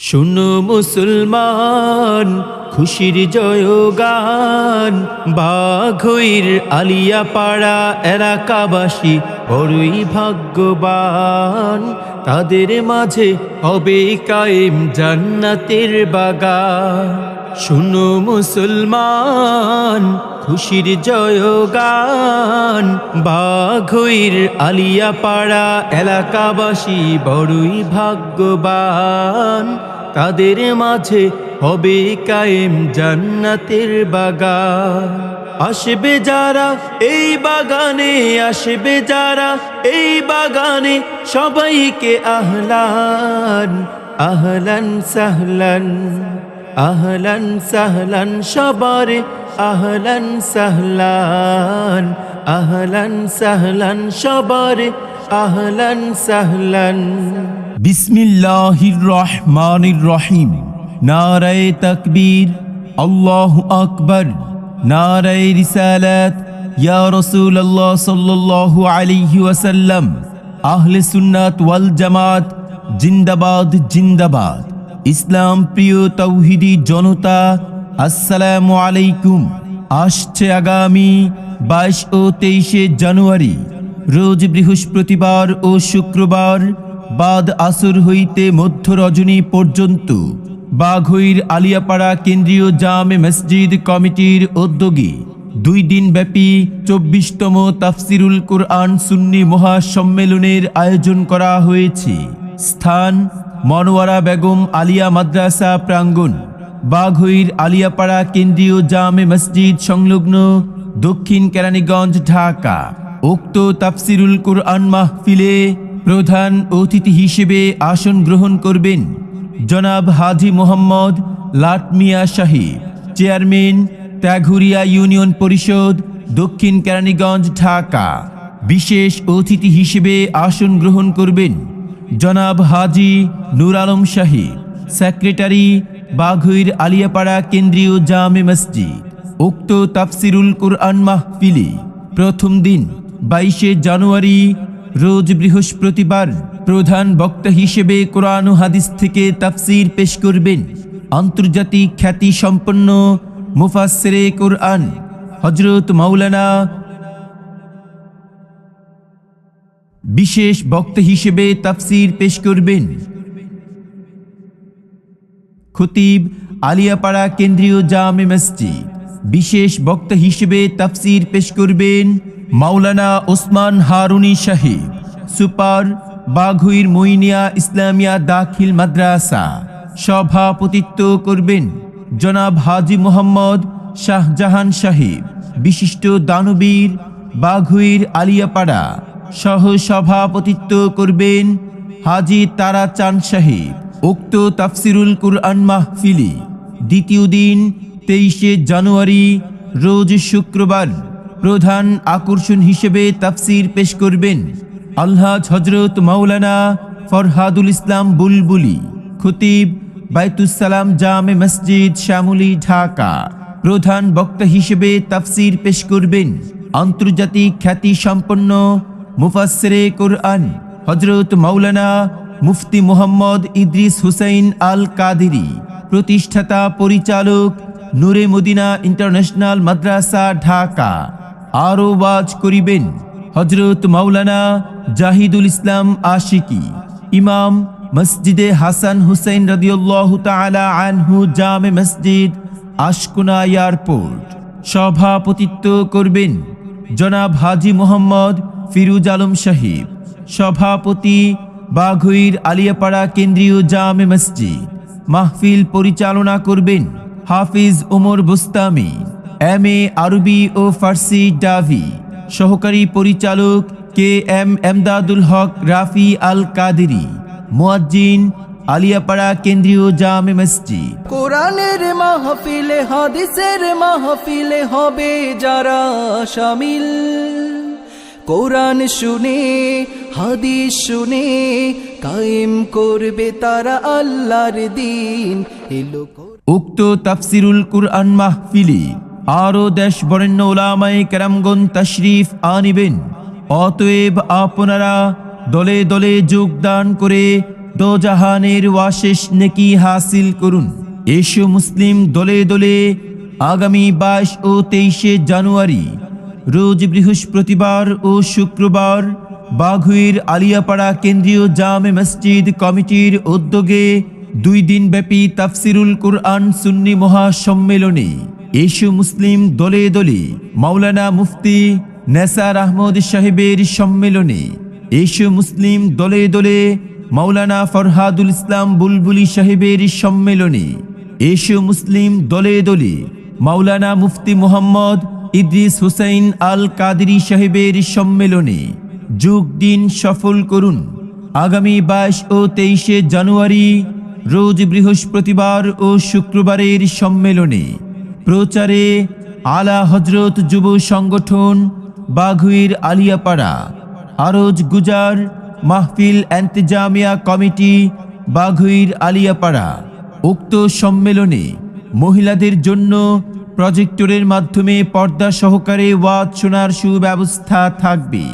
শুনো মুসলমান খুশির জয়গান। বাঘইর আলিয়া পাড়া এলাকাবাসী বড়ই ভাগ্যবান। তাদের মাঝে হবে কায়েম জান্নাতের বাগান। শুনো মুসলমান খুশির জয়গান বাঘইর আলিয়া পাড়া এলাকাবাসী বড়ই ভাগ্যবান। তাদের মাঝে হবে কায়েম জান্নাতের বাগান। আসবে যারা এই বাগানে, আসবে যারা এই বাগানে সবাইকে আহলান আহলান সাহলান আহলান সাহলান সবার আহলান সাহলান আহলান সাহলান, সবার আহলান সাহলান। বিসমিল্লাহির রহমানির রহিম নারায়ে তাকবীর, আল্লাহু আকবার। নারায়ে রিসালাত, ইয়া রাসূলুল্লাহ সাল্লাল্লাহু আলাইহি ওয়াসাল্লাম। আহলে সুন্নাত ওয়াল জামাত, জিন্দাবাদ জিন্দাবাদ। ইসলাম প্রিয় তৌহিদি জনতা আসসালামু আলাইকুম। আসছে আগামী বাইশ ও তেইশে জানুয়ারি। রোজ বৃহস্পতিবার ও শুক্রবার বাদ আসর হইতে মধ্য রজনী পর্যন্ত বাঘইর আলিয়াপাড়া কেন্দ্রীয় জামে মসজিদ কমিটির উদ্যোগে দুই দিন ব্যাপী চব্বিশতম তাফসিরুল কোরআন সুন্নি মহাসম্মেলনের আয়োজন করা হয়েছে। স্থান মনোয়ারা বেগম আলিয়া মাদ্রাসা প্রাঙ্গণ। বাঘইর আলিয়াপাড়া কেন্দ্রীয় জামে মসজিদ সংলগ্ন দক্ষিণ কেরানীগঞ্জ, ঢাকা। উক্ত তাফসিরুল কোরআন মাহফিলে প্রধান অতিথি হিসেবে আসন গ্রহণ করবেন জনাব হাজি মোহাম্মদ লাটমিয়া সাহিব চেয়ারম্যান ত্যাঘুরিয়া ইউনিয়ন পরিষদ, দক্ষিণ কেরানীগঞ্জ, ঢাকা। বিশেষ অতিথি হিসেবে আসন গ্রহণ করবেন জনাব হাজি নূর আলম সাহিব সেক্রেটারি বাঘইর আলিয়াপাড়া কেন্দ্রীয় জামে মসজিদ। উক্ত তাফসিরুল কুরআন মাহফিলে প্রথম দিন, বাইশে জানুয়ারি, রোজ বৃহস্পতিবার, প্রধান বক্তা হিসেবে কোরআন ও হাদিস থেকে তাফসির পেশ করবেন আন্তর্জাতিক খ্যাতি সম্পন্ন মুফাসসিরে কোরআন হজরত মাওলানা বিশেষ বক্তা হিসেবে তাফসির পেশ করবেন খতিব আলিয়াপাড়া কেন্দ্রীয় জামে মসজিদ। বিশেষ বক্তা হিসেবে তাফসির পেশ করবেন মাওলানা ওসমান হারুনি সাহেব, সুপার বাঘুইর মইনিয়া ইসলামিয়া দাখিল মাদ্রাসা। সভাপতিত্ব করবেন জনাব হাজি মোহাম্মদ শাহজাহান সাহেব, বিশিষ্ট দানবীর বাঘুইর আলিয়াপাড়া। সহ সভাপতিত্ব করবেন হাজি তারা চান সাহেব। উক্ত তাফসিরুল কুরআন মাহফিলি দ্বিতীয় দিন, তেইশে জানুয়ারি, রোজ শুক্রবার প্রধান আকর্ষণ হিসেবে তাফসির পেশ করবেন আলহাজ হজরত মাওলানা ফরহাদুল ইসলাম বুলবুলি, খতিব বাইতুসালাম জামে মসজিদ শ্যামলী, ঢাকা। প্রধান বক্তা হিসেবে তাফসির পেশ করবেন আন্তর্জাতিক খ্যাতি সম্পন্ন মুফাসসিরে কোরআন হজরত মাওলানা মুফতি মোহাম্মদ ইদ্রিস হুসাইন আল কাদিরি প্রতিষ্ঠাতা পরিচালক নূরে মদিনা ইন্টারন্যাশনাল মাদ্রাসা, ঢাকা। আরও ওয়াজ করিবেন হজরত মাওলানা জাহিদুল ইসলাম আশিকি, ইমাম মসজিদে হাসান হুসাইন রদিউল্লাহ তালা আনহু জামে মসজিদ, আশকুনা এয়ারপোর্ট। সভাপতিত্ব করবেন জনাব হাজি মোহাম্মদ ফিরুজ আলম সাহিব। সভাপতি বাঘইর আলিয়াপাড়া কেন্দ্রীয় জামে মসজিদ। মাহফিল পরিচালনা করবেন হাফিজ ওমর বুস্তামি, এম এ আরবি ও ফার্সি ডাভি। সহকারী পরিচালক কে এম এমদাদুল হক রাফি আল কাদেরি। মুয়াজ্জিন আলিয়াপাড়া কেন্দ্রীয় জামে মসজিদ। কোরআনের মাহফিলে, হাদিসের মাহফিলে হবে যারা শামিল কোরআন শুনে, হাদিস শুনে কায়েম করবে তারা আল্লাহর দিন। উক্ত তাফসিরুল কুরআন মাহফিলি আরও দেশ বরেণ্য ওলামায়ে কেরামগণ তশরিফ আনিবেন। অতএব আপনারা দলে দলে যোগদান করে দোজাহানের ওয়াশেষ নেকি হাসিল করুন। এসো মুসলিম দলে দলে আগামী বাইশ ও তেইশে জানুয়ারি রোজ বৃহস্পতিবার ও শুক্রবার বাঘুইর আলিয়াপাড়া কেন্দ্রীয় জামে মসজিদ কমিটির উদ্যোগে দুই দিন ব্যাপী তাফসিরুল কুরআন সুন্নি মহাসম্মেলনে এসু মুসলিম দলে দলে মাওলানা মুফতি নেসার আহমদ সাহেবের সম্মেলনে এসু মুসলিম দলে দলে মাওলানা ফরহাদুল ইসলাম বুলবুলি সাহেবের সম্মেলনে এসু মুসলিম দলে দলে মাওলানা মুফতি মোহাম্মদ ইদ্রিস হুসাইন আল কাদরি সাহেবের সম্মেলনে যোগ দিন সফল করুন। আগামী বাইশ ও তেইশে জানুয়ারি, রোজ বৃহস্পতিবার ও শুক্রবারের সম্মেলনে প্রচারে আলা হজরত যুব সংগঠন বাঘুইর আলিয়াপাড়া, আরজ গুজার মাহফিল এন্তেজামিয়া কমিটি বাঘুইর আলিয়াপাড়া। উক্ত সম্মেলনে মহিলাদের জন্য প্রজেক্টরের মাধ্যমে পর্দা সহকারে ওয়াজ শোনার সুব্যবস্থা থাকবে।